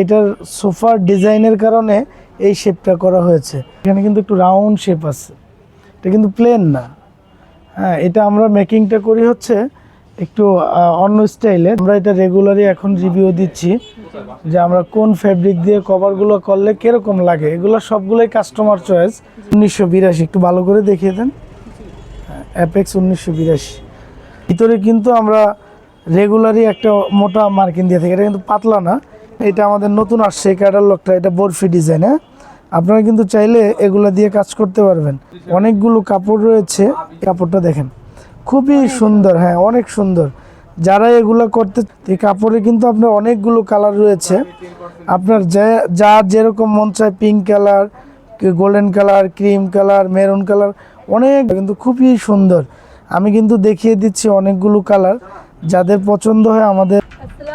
এটার সোফার ডিজাইনের কারণে এই শেপটা করা হয়েছে। এখানে কিন্তু একটু রাউন্ড শেপ আছে। এটা কিন্তু প্লেন না। হ্যাঁ এটা আমরা মেকিংটা করি হচ্ছে একটু অন্য স্টাইলে আমরা এটা রেগুলারই এখন রিভিউ দিচ্ছি যে আমরা কোন ফ্যাব্রিক দিয়ে কভারগুলো করলে কীরকম লাগে। এগুলো সবগুলোই কাস্টমার চয়েস উনিশশো বিরাশি, একটু ভালো করে দেখিয়ে দেন। অ্যাপেক্স উনিশশো বিরাশি। ভিতরে কিন্তু আমরা রেগুলারই একটা মোটা মার্কিন দিয়ে থাকি। এটা কিন্তু পাতলা না। এটা আমাদের নতুন আসছে এই ক্যাটালগটা এটা বরফি ডিজাইন হ্যাঁ? আপনারা কিন্তু চাইলে এগুলো দিয়ে কাজ করতে পারবেন। অনেকগুলো কাপড় রয়েছে, কাপড়টা দেখেন। খুবই সুন্দর হ্যাঁ অনেক সুন্দর। যারা এগুলো করতে, এই কাপড়ে কিন্তু আপনার অনেকগুলো কালার রয়েছে। আপনার যা যার যেরকম মন চায় pink colour golden colour cream colour maroon colour অনেক, কিন্তু খুবই সুন্দর। আমি কিন্তু দেখিয়ে দিচ্ছি অনেকগুলো কালার যাদের পছন্দ হয় আমাদের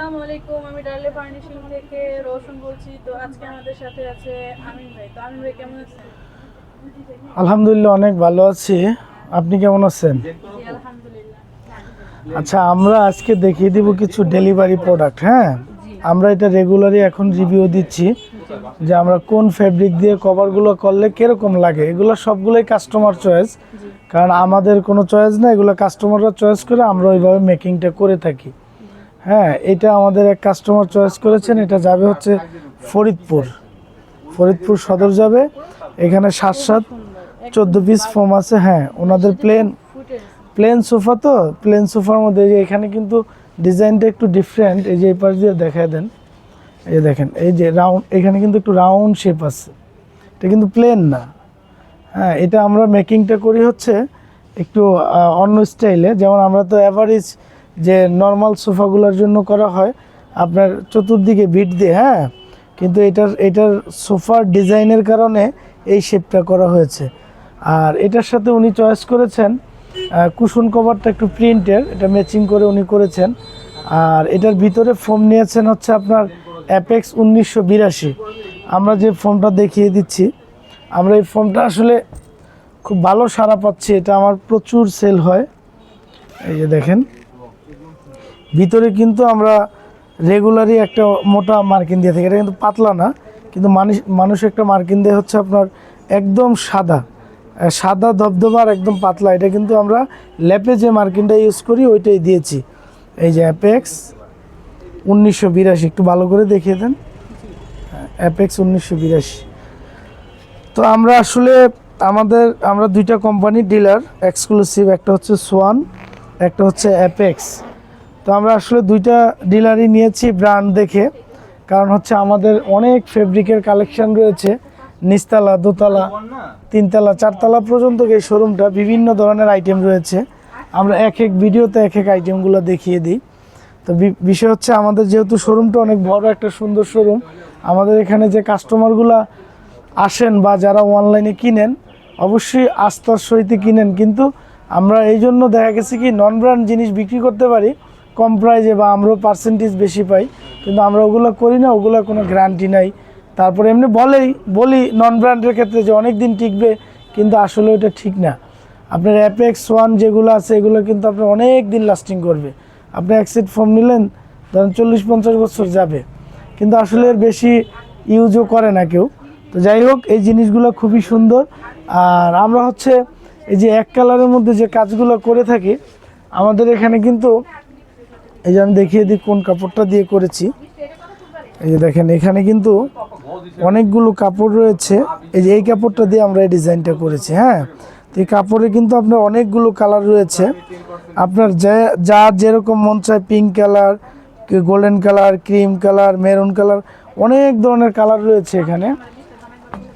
আসসালামু আলাইকুম আমি ডার্লে ফার্নিশিং থেকে রোশন বলছি। তো আজকে আমাদের সাথে আছে আমিন ভাই। তো আমিন ভাই কেমন আছেন? আলহামদুলিল্লাহ অনেক ভালো আছি। আপনি কেমন আছেন? আচ্ছা আমরা আজকে দেখিয়ে দিব কিছু ডেলিভারি প্রোডাক্ট হ্যাঁ? আমরা এটা রেগুলারই এখন রিভিউ দিচ্ছি যে আমরা কোন ফ্যাব্রিক দিয়ে কভারগুলো করলে কীরকম লাগে। এগুলো সবগুলোই কাস্টমার চয়েস কারণ আমাদের কোনো চয়েস না এগুলো কাস্টমাররা চয়েস করে আমরা ওইভাবে মেকিংটা করে থাকি। হ্যাঁ এটা আমাদের এক কাস্টমার চয়েস করেছেন। এটা যাবে হচ্ছে ফরিদপুর। ফরিদপুর সদর যাবে। এখানে সাত সাত, চোদ্দ পিস ফোম আছে। হ্যাঁ ওনাদের প্লেন প্লেন সোফা তো? প্লেন সোফার মধ্যে যে এখানে কিন্তু ডিজাইনটা একটু ডিফারেন্ট এই যে এই পাশ দিয়ে দেখায় দেন। এই যে দেখেন, এই যে রাউন্ড এখানে কিন্তু একটু রাউন্ড শেপ আছে। এটা কিন্তু প্লেন না। হ্যাঁ এটা আমরা মেকিংটা করি হচ্ছে একটু অন্য স্টাইলে যেমন আমরা তো অ্যাভারেজ যে নর্মাল সোফাগুলোর জন্য করা হয়, আপনার চতুর্দিকে বিট দিয়ে হ্যাঁ? কিন্তু এটার এটার সোফার ডিজাইনের কারণে এই শেপটা করা হয়েছে। আর এটার সাথে উনি চয়েস করেছেন কুশন কভারটা একটু প্রিন্টের এটা ম্যাচিং করে উনি করেছেন। আর এটার ভিতরে ফোম নিয়েছেন হচ্ছে আপনার অ্যাপেক্স উনিশশো বিরাশি। আমরা যে ফোমটা দেখিয়ে দিচ্ছি, আমরা এই ফোমটা আসলে খুব ভালো সাড়া পাচ্ছি, এটা আমার প্রচুর সেল হয়। এই যে দেখেন ভিতরে কিন্তু আমরা রেগুলারই একটা মোটা মার্কিন দিয়ে থাকি। এটা কিন্তু পাতলা না, কিন্তু মানুষ মানুষ একটা মার্কিন দিয়ে হচ্ছে আপনার একদম সাদা সাদা ধবধবার একদম পাতলা। এটা কিন্তু আমরা ল্যাপে যে মার্কিনটা ইউজ করি, ওইটাই দিয়েছি। এই যে অ্যাপেক্স উনিশশো বিরাশি, একটু ভালো করে দেখিয়ে দেন। অ্যাপেক্স উনিশশো বিরাশি। তো আমরা আসলে আমাদের, আমরা দুইটা কোম্পানির ডিলার এক্সক্লুসিভ একটা হচ্ছে সোয়ান একটা হচ্ছে অ্যাপেক্স তো আমরা আসলে দুইটা ডিলারই নিয়েছি ব্র্যান্ড দেখে। কারণ হচ্ছে আমাদের অনেক ফেব্রিকের কালেকশন রয়েছে। নিচতলা, দোতলা, তিনতলা, চারতলা পর্যন্ত এই শোরুমটা বিভিন্ন ধরনের আইটেম রয়েছে। আমরা এক এক ভিডিওতে এক এক আইটেমগুলো দেখিয়ে দিই। তো বিষয় হচ্ছে আমাদের যেহেতু শোরুমটা অনেক বড় একটা সুন্দর শোরুম আমাদের এখানে যে কাস্টমারগুলা আসেন বা যারা অনলাইনে কিনেন, অবশ্যই আস্থার সহিত কিনেন। কিন্তু আমরা এই জন্য দেখা গেছে কি নন ব্র্যান্ড জিনিস বিক্রি করতে পারি কম প্রাইজে বা আমরাও পার্সেন্টেজ বেশি পাই, কিন্তু আমরা ওগুলো করি না, ওগুলো কোনো গ্যারান্টি নাই। তারপরে এমনি বলেই, বলি নন ব্র্যান্ডের ক্ষেত্রে যে অনেক দিন টিকবে, কিন্তু আসলে ওটা ঠিক না। আপনার অ্যাপেক্স ওয়ান যেগুলো আছে, এগুলো কিন্তু আপনার অনেক দিন লাস্টিং করবে। আপনি এক ফর্ম নিলেন, ধরেন চল্লিশ পঞ্চাশ বছর যাবে। কিন্তু আসলে এর বেশি ইউজও করে না কেউ। তো যাই হোক, এই জিনিসগুলো খুবই সুন্দর। আর আমরা হচ্ছে এই যে এক কালারের মধ্যে যে কাজগুলো করে থাকি, আমাদের এখানে কিন্তু এই যে আমি দেখিয়ে দিই কোন কাপড়টা দিয়ে করেছি। এই যে দেখেন, এখানে কিন্তু অনেকগুলো কাপড় রয়েছে। এই যে এই কাপড়টা দিয়ে আমরা এই ডিজাইনটা করেছি হ্যাঁ? তো এই কাপড়ে কিন্তু আপনার অনেকগুলো কালার রয়েছে। আপনার যা, যার যেরকম মন চায় pink colour golden colour cream colour maroon colour অনেক ধরনের কালার রয়েছে এখানে।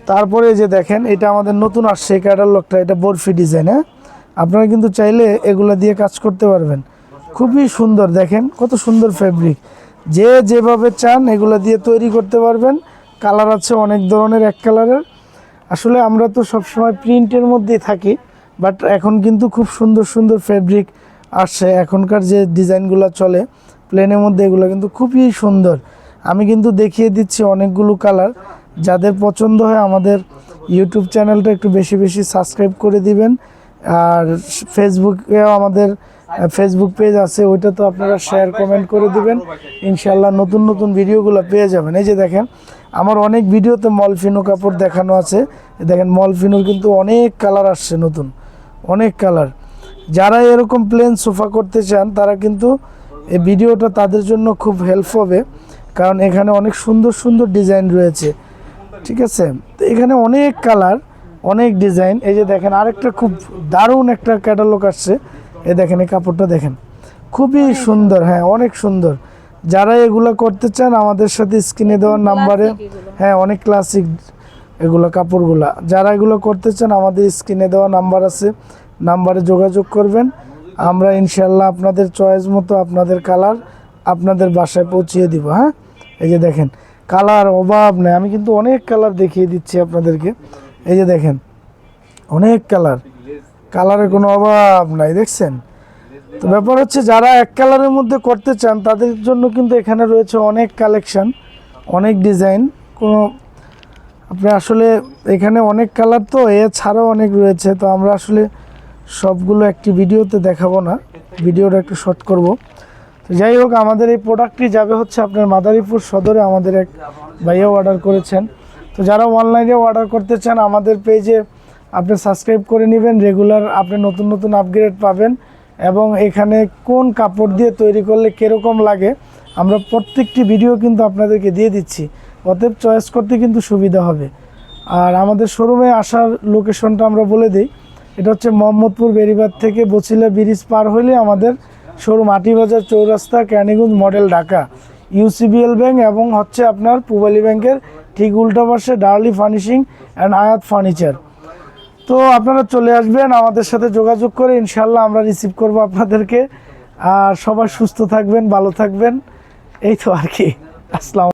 তারপরে যে দেখেন, এটা আমাদের নতুন আসছে ক্যাটালগটা এটা বরফি ডিজাইন হ্যাঁ? আপনারা কিন্তু চাইলে এগুলো দিয়ে কাজ করতে পারবেন। খুবই সুন্দর, দেখেন কত সুন্দর ফেব্রিক যে যেভাবে চান এগুলো দিয়ে তৈরি করতে পারবেন। কালার আছে অনেক ধরনের, এক কালারের আসলে আমরা তো সবসময় প্রিন্টের মধ্যেই থাকি বাট এখন কিন্তু খুব সুন্দর সুন্দর ফেব্রিক আসছে। এখনকার যে ডিজাইনগুলো চলে প্লেনের মধ্যে এগুলো কিন্তু খুবই সুন্দর। আমি কিন্তু দেখিয়ে দিচ্ছি অনেকগুলো কালার যাদের পছন্দ হয় আমাদের ইউটিউব চ্যানেলটা একটু বেশি বেশি সাবস্ক্রাইব করে দিবেন। আর ফেসবুকেও আমাদের ফেসবুক পেজ আছে, ওইটা তো আপনারা শেয়ার কমেন্ট করে দিবেন। ইনশাল্লাহ নতুন নতুন ভিডিওগুলো পেয়ে যাবেন। এই যে দেখেন, আমার অনেক ভিডিওতে মলফিনো কাপড় দেখানো আছে। দেখেন, মলফিনোর কিন্তু অনেক কালার আসছে নতুন, অনেক কালার যারা এরকম প্লেন সোফা করতে চান, তারা কিন্তু এই ভিডিওটা তাদের জন্য খুব হেল্প হবে। কারণ এখানে অনেক সুন্দর সুন্দর ডিজাইন রয়েছে। ঠিক আছে? তো এখানে অনেক কালার অনেক ডিজাইন এই যে দেখেন, আরেকটা খুব দারুণ একটা ক্যাটালগ আসছে। এই দেখেন এই কাপড়টা দেখেন। খুবই সুন্দর। হ্যাঁ অনেক সুন্দর। যারা এগুলো করতে চান আমাদের সাথে স্ক্রিনে দেওয়ার নাম্বারে হ্যাঁ অনেক ক্লাসিক এগুলো কাপড়গুলা। যারা এগুলো করতে চান আমাদের স্ক্রিনে দেওয়া নাম্বার আছে নাম্বারে যোগাযোগ করবেন। আমরা ইনশাল্লাহ আপনাদের চয়েস মতো আপনাদের কালার আপনাদের বাসায় পৌঁছিয়ে দিব হ্যাঁ? এই যে দেখেন কালার অভাব নেই। আমি কিন্তু অনেক কালার দেখিয়ে দিচ্ছি আপনাদেরকে। এই যে দেখেন অনেক কালার কালারের কোনো অভাব নাই, দেখছেন? তো ব্যাপার হচ্ছে যারা এক কালারের মধ্যে করতে চান, তাদের জন্য কিন্তু এখানে রয়েছে অনেক কালেকশান, অনেক ডিজাইন। কোনো, আপনি আসলে এখানে অনেক কালার তো, এছাড়াও অনেক রয়েছে। তো আমরা আসলে সবগুলো একটি ভিডিওতে দেখাবো না, ভিডিওটা একটু শর্ট করব। তো যাই হোক, আমাদের এই প্রোডাক্টটি যাবে হচ্ছে আপনার মাদারীপুর সদরে, আমাদের এক ভাইয়া অর্ডার করেছেন। তো যারা অনলাইনে অর্ডার করতে চান, আমাদের পেজে আপনি সাবস্ক্রাইব করে নেবেন রেগুলার আপনি নতুন নতুন আপগ্রেড পাবেন এবং এখানে কোন কাপড় দিয়ে তৈরি করলে কীরকম লাগে, আমরা প্রত্যেকটি ভিডিও কিন্তু আপনাদেরকে দিয়ে দিচ্ছি। অতএব চয়েস করতে কিন্তু সুবিধা হবে। আর আমাদের শোরুমে আসার লোকেশনটা আমরা বলে দিই। এটা হচ্ছে মোহাম্মদপুর বেরিবাদ থেকে বছিলা ব্রিজ পার হইলে আমাদের showroom Atibazar Chourasta Kaniganj model Dhaka. UCBL bank এবং হচ্ছে আপনার পুবালি ব্যাংকের ঠিক উল্টা পাশে Darly furnishing and Ayat furniture তো আপনারা চলে আসবেন, আমাদের সাথে যোগাযোগ করে ইনশাল্লাহ আমরা রিসিভ করব আপনাদেরকে। আর সবাই সুস্থ থাকবেন, ভালো থাকবেন। এই তো আর কি। আসসালাম